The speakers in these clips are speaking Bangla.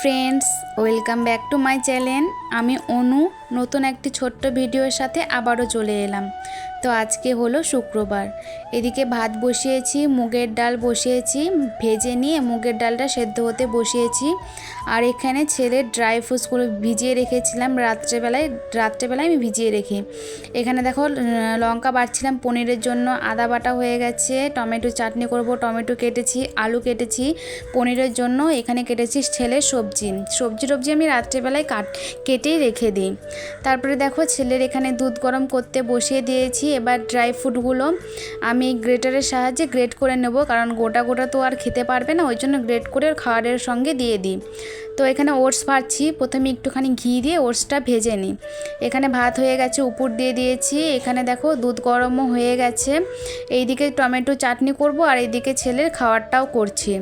Friends welcome back to my channel আমি অনু, নতুন একটি ছোট্ট ভিডিওর সাথে আবারও চলে এলাম। তো আজকে হলো শুক্রবার। এদিকে ভাত বসিয়েছি, মুগের ডাল বসিয়েছি, ভেজে নিয়ে মুগের ডালটা সেদ্ধ হতে বসিয়েছি। আর এখানে ছেলের ড্রাই ফ্রুটসগুলো ভিজিয়ে রেখেছিলাম রাত্রেবেলায় রাত্রেবেলায় আমি ভিজিয়ে রেখি। এখানে দেখো লঙ্কা বাড়ছিলাম পনিরের জন্য, আদা বাটা হয়ে গেছে, টমেটো চাটনি করব, টমেটো কেটেছি, আলু কেটেছি, পনিরের জন্য এখানে কেটেছি ছেলের সবজি। সবজি টবজি আমি রাত্রেবেলায় কাট, কেটেই রেখে দিই। তারপরে দেখো ছেলের এখানে দুধ গরম করতে বসিয়ে দিয়েছি এবার ড্রাই ফ্রুটগুলো আমি গ্রেটারের সাহায্যে গ্রেট করে নেব, কারণ গোটা গোটা তো আর খেতে পারবে না, ওই জন্য গ্রেট করে খাবারের সঙ্গে দিয়ে দিই। তো এখানে ওটস ভাজছি, প্রথমে একটুখানি ঘি দিয়ে ওটসটা ভেজে নিই। এখানে ভাত হয়ে গেছে, উপর দিয়ে দিয়েছি। এখানে দেখো দুধ গরমও হয়ে গেছে। এইদিকে টমেটো চাটনি করব, আর এইদিকে ছেলের খাবারটাও করছি।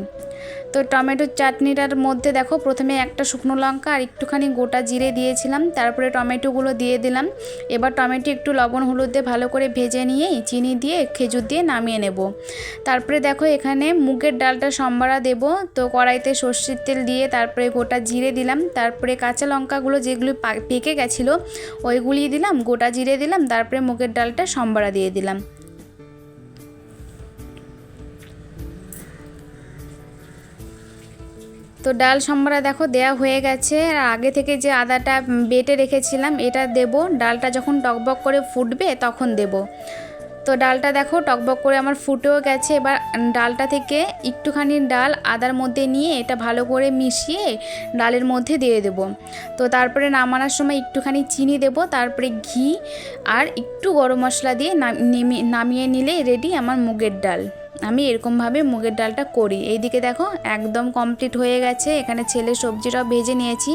তো টমেটোর চাটনিটার মধ্যে দেখো প্রথমে একটা শুকনো লঙ্কা আর একটুখানি গোটা জিরে দিয়েছিলাম, তারপরে টমেটোগুলো দিয়ে দিলাম। এবার টমেটো একটু লবণ হলুদ দিয়ে ভালো করে ভেজে নিয়ে চিনি দিয়ে খেজুর দিয়ে নামিয়ে নেব। তারপরে দেখো এখানে মুগের ডালটা সম্বারা দেব, তো কড়াইতে সর্ষের তেল দিয়ে তারপরে গোটা জিরে দিলাম, তারপরে কাঁচা লঙ্কাগুলো যেগুলো পেকে গেছিল, ওইগুলি দিলাম, গোটা জিরে দিলাম, তারপরে মুগের ডালটা সম্বারা দিয়ে দিলাম। তো ডাল সম্বরা দেখো দেয়া হয়ে গেছে। আর আগে থেকে যে আদাটা বেটে রেখেছিলাম, এটা দেব। ডালটা যখন টকবক করে ফুটবে তখন দেব। তো ডালটা দেখো টকবক করে আমার ফুটেও গেছে। এবার ডালটা থেকে একটুখানি ডাল আদার মধ্যে নিয়ে এটা ভালো করে মিশিয়ে ডালের মধ্যে দিয়ে দেব। তো তারপরে নামানোর সময় একটুখানি চিনি দেব, তারপরে ঘি আর একটু গরম মশলা দিয়ে নামিয়ে নিলে রেডি আমার মুগের ডাল। এরকমভাবে মুগের ডালটা করি। এইদিকে দেখো একদম কমপ্লিট হয়ে গেছে। এখানে ছেলে সবজিটাও ভেজে নিয়েছি।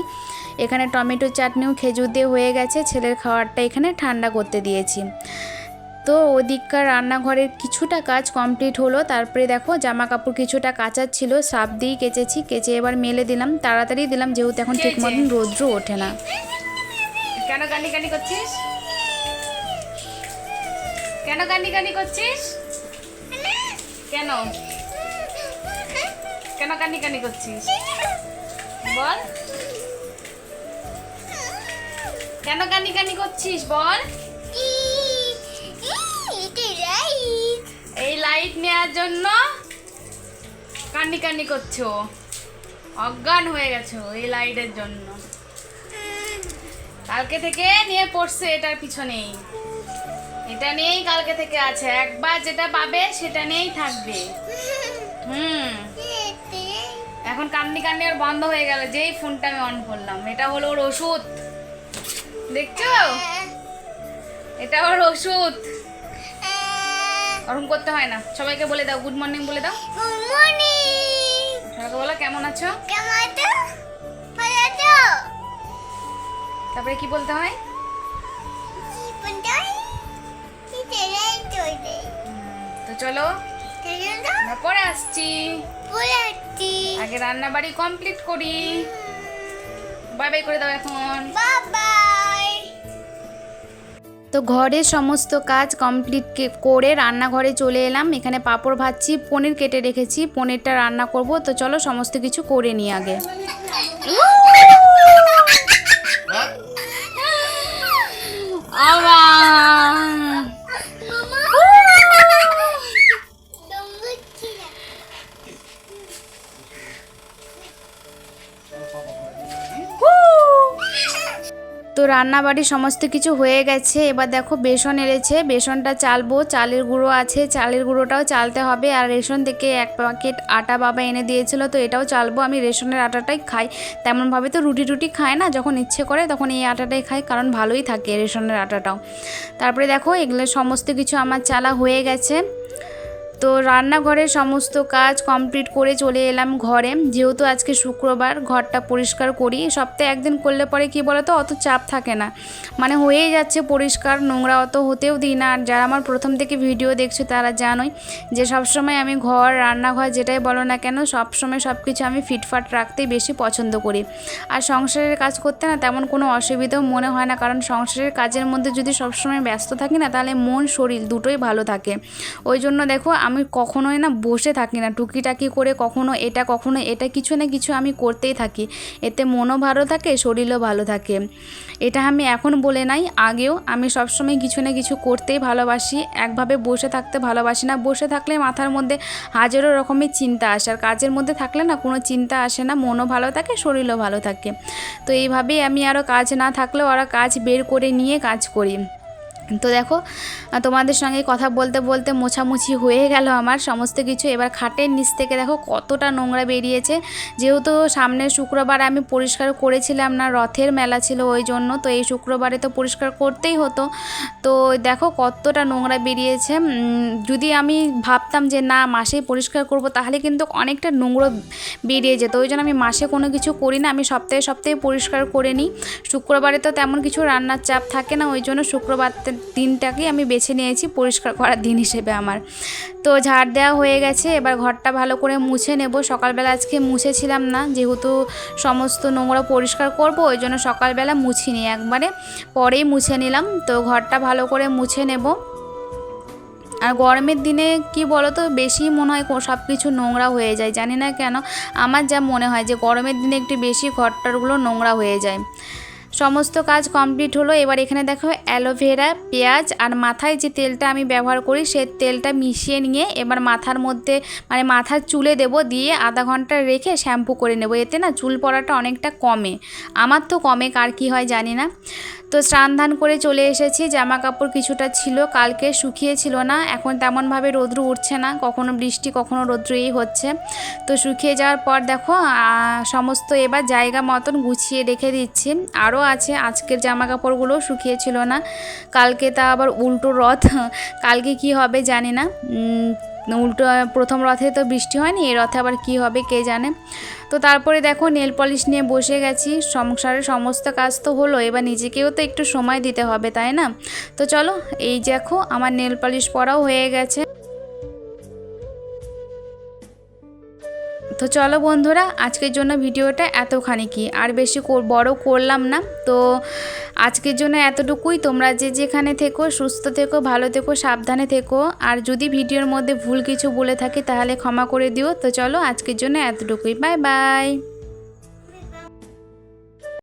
এখানে টমেটো চাটনিও খেজুর দিয়ে হয়ে গেছে। ছেলের খাবারটা এখানে ঠান্ডা করতে দিয়েছি। তো ওদিককার রান্নাঘরের কিছুটা কাজ কমপ্লিট হলো। তারপরে দেখো জামা কাপড় কিছুটা কাচার ছিল। সাপ দিয়েই কেচেছি। কেচে এবার মেলে দিলাম। তাড়াতাড়ি দিলাম যেহেতু এখন ঠিক মতন রৌদ্র ওঠে না। কেন কান্নি কান্নি করছিস? কেন কান্নি কান্নি করছিস? কেন? কেন কান্নি কান্নি করছিস? বল। কেন কান্নি কান্নি করছিস? বল। এই লাইট নেওয়ার জন্য কান্নি কান্নি করছ। অজ্ঞান হয়ে গেছো এই লাইটের জন্য। কালকে থেকে নিয়ে পড়ছে এটার পিছনেই। এটা নিয়েই কালকে থেকে আছে। একবার যেটা পাবে সেটা নিয়েই থাকবে। হুম। এখন কান্নি কান্নি আর বন্ধ হয়ে গেল যেই ফোনটা আমি অন করলাম। এটা হলো ওর ওষুধ। দেখছ? এটা ওর ওষুধ। ওরকম করতে হয় না। সবাইকে বলে দাও গুড মর্নিং বলে দাও। গুড মর্নিং সবাইকে বলো কেমন আছো? কেমন আছো? ভালো আছো? তারপরে কি বলতে হয়? তো চলো পরে আসছি। আগে রান্না বাড়ি কমপ্লিট করি। বাই বাই করে দাও এখন। তো ঘরের সমস্ত কাজ কমপ্লিট করে রান্নাঘরে চলে এলাম। এখানে পাঁপড় ভাজছি, পনির কেটে রেখেছি, পনিরটা রান্না করব। তো চলো সমস্ত কিছু করে নিই আগে। তো রান্নাবাড়ি সমস্ত কিছু হয়ে গেছে। এবার দেখো বেসন এনেছে। বেসনটা চালবো। চালের গুঁড়ো আছে। চালের গুঁড়োটাও চালতে হবে। আর রেশন থেকে এক প্যাকেট আটা বাবা এনে দিয়েছিল। তো এটাও চালবো। আমি রেশনের আটাটাই খাই। তেমনভাবে তো রুটি টুটি খায় না? যখন ইচ্ছে করে তখন এই আটাটাই খাই। কারণ ভালোই থাকে রেশনের আটাটাও। তারপরে দেখো এগুলো সমস্ত কিছু আমার চালা হয়ে গেছে। তো রান্নাঘরের সমস্ত কাজ কমপ্লিট করে চলে এলাম ঘরে। যেহেতু আজকে শুক্রবার, ঘরটা পরিষ্কার করি। সপ্তাহে একদিন করলে পরে কি বলো তো অত চাপ থাকে না। মানে হয়েই যাচ্ছে পরিষ্কার, নোংরা অত হতেও দিই না। আর যারা আমার প্রথম থেকে ভিডিও দেখছ তারা জানোই যে সবসময় আমি ঘর, রান্নাঘর যেটাই বলো না কেন, সবসময় সব কিছু আমি ফিটফাট রাখতেই বেশি পছন্দ করি। আর সংসারের কাজ করতে না তেমন কোনো অসুবিধাও মনে হয় না। কারণ সংসারের কাজের মধ্যে যদি সবসময় ব্যস্ত থাকি না, তাহলে মন, শরীর দুটোই ভালো থাকে। ওই জন্য দেখো আমি কখনোই না বসে থাকি না, টুকিটাকি করে কখনো এটা কখনো এটা, কিছু না কিছু আমি করতেই থাকি। এতে মনও ভালো থাকে, শরীরও ভালো থাকে। এটা আমি এখন বলে নাই, আগেও আমি সবসময় কিছু না কিছু করতেই ভালোবাসি। একভাবে বসে থাকতে ভালোবাসি না, বসে থাকলে মাথার মধ্যে হাজারো রকমের চিন্তা আসে, আর কাজের মধ্যে থাকলে না কোনো চিন্তা আসে না, মনও ভালো থাকে, শরীরও ভালো থাকে। তো এইভাবেই আমি আরও কাজ না থাকলেও আরও কাজ বের করে নিয়ে কাজ করি। তো দেখো তোমাদের সঙ্গে কথা বলতে বলতে মোছামুছি হয়ে গেল আমার, সমস্ত কিছু। এবার খাটের নিচ থেকে দেখো কতটা নোংরা বেরিয়েছে। যেহেতু সামনের শুক্রবার আমি পরিষ্কার করেছিলাম না, রথের মেলা ছিল ওই জন্য, তো এই শুক্রবারে তো পরিষ্কার করতেই হতো। তো দেখো কতটা নোংরা বেরিয়েছে। যদি আমি ভাবতাম যে না, মাসেই পরিষ্কার করব, তাহলে কিন্তু অনেকটা নোংরা বেরিয়ে যেত। ওই জন্য আমি মাসে কোনো কিছু করি না, আমি সপ্তাহে সপ্তাহে পরিষ্কার করে নিই। শুক্রবারে তো তেমন কিছু রান্নার চাপ থাকে না, ওই জন্য শুক্রবার দিনটাকে আমি বেছে নিয়েছি পরিষ্কার করার দিন হিসেবে আমার। তো ঝাড় দেওয়া হয়ে গেছে, এবার ঘরটা ভালো করে মুছে নেব। সকালবেলা আজকে মুছেছিলাম না, যেহেতু সমস্ত নোংরা পরিষ্কার করব, ওই জন্য সকালবেলা মুছিনি একবারে, পরেই মুছে নিলাম। তো ঘরটা ভালো করে মুছে নেব। আর গরমের দিনে কি বলো তো বেশি মনে হয় সব কিছু নোংরা হয়ে যায়, জানি না কেন। আমার যা মনে হয় যে গরমের দিনে একটু বেশি ঘরটারগুলো নোংরা হয়ে যায়। সমস্ত কাজ কমপ্লিট হলো, এবার এখানে দেখো অ্যালোভেরা, পেঁয়াজ আর মাথায় যে তেলটা আমি ব্যবহার করি, সে তেলটা মিশিয়ে নিয়ে এবার মাথার মধ্যে মানে মাথার চুলে দেব, দিয়ে আধা ঘণ্টা রেখে শ্যাম্পু করে নেব। এতে না চুল পড়াটা অনেকটা কমে। আমার তো কমে, কার কী হয় জানি না। তো স্নান ধান করে চলে এসেছি। জামা কাপড় কিছুটা ছিল, কালকে শুকিয়েছিল না, এখন তেমনভাবে রৌদ্র উঠছে না, কখনো বৃষ্টি, কখনো রৌদ্র এই হচ্ছে। তো শুকিয়ে যাওয়ার পর দেখো সমস্ত এবার জায়গা মতন গুছিয়ে রেখে দিচ্ছি। আরও আছে, আজকের জামা কাপড়গুলো শুকিয়েছিল না, কালকে তা আবার উল্টো রথ, কালকে কি হবে জানি না। উল্টো, প্রথম রথে তো বৃষ্টি হয়নি এই রথে আবার কি হবে কে জানে। তো তারপরে দেখো নেল পলিশ নিয়ে বসে গেছি। সংসারের সমস্ত কাজ তো হলো, এবার নিজেকেও তো একটু সময় দিতে হবে, তাই না? তো চলো, এই দেখো, আমার নেল পলিশ পরাও হয়ে গেছে। তো চলো বন্ধুরা, আজকের জন্য ভিডিওটা এতখানি কি? আর বেশি বড় করলাম না। তো আজকের জন্য এতটুকুই। তোমরা যে যেখানে থেকো, সুস্থ থেকো, ভালো থেকো, সাবধানে থেকো। আর যদি ভিডিওর মধ্যে ভুল কিছু বলে থাকি, তাহলে ক্ষমা করে দিও। তো চলো আজকের জন্য এতটুকুই। Bye bye.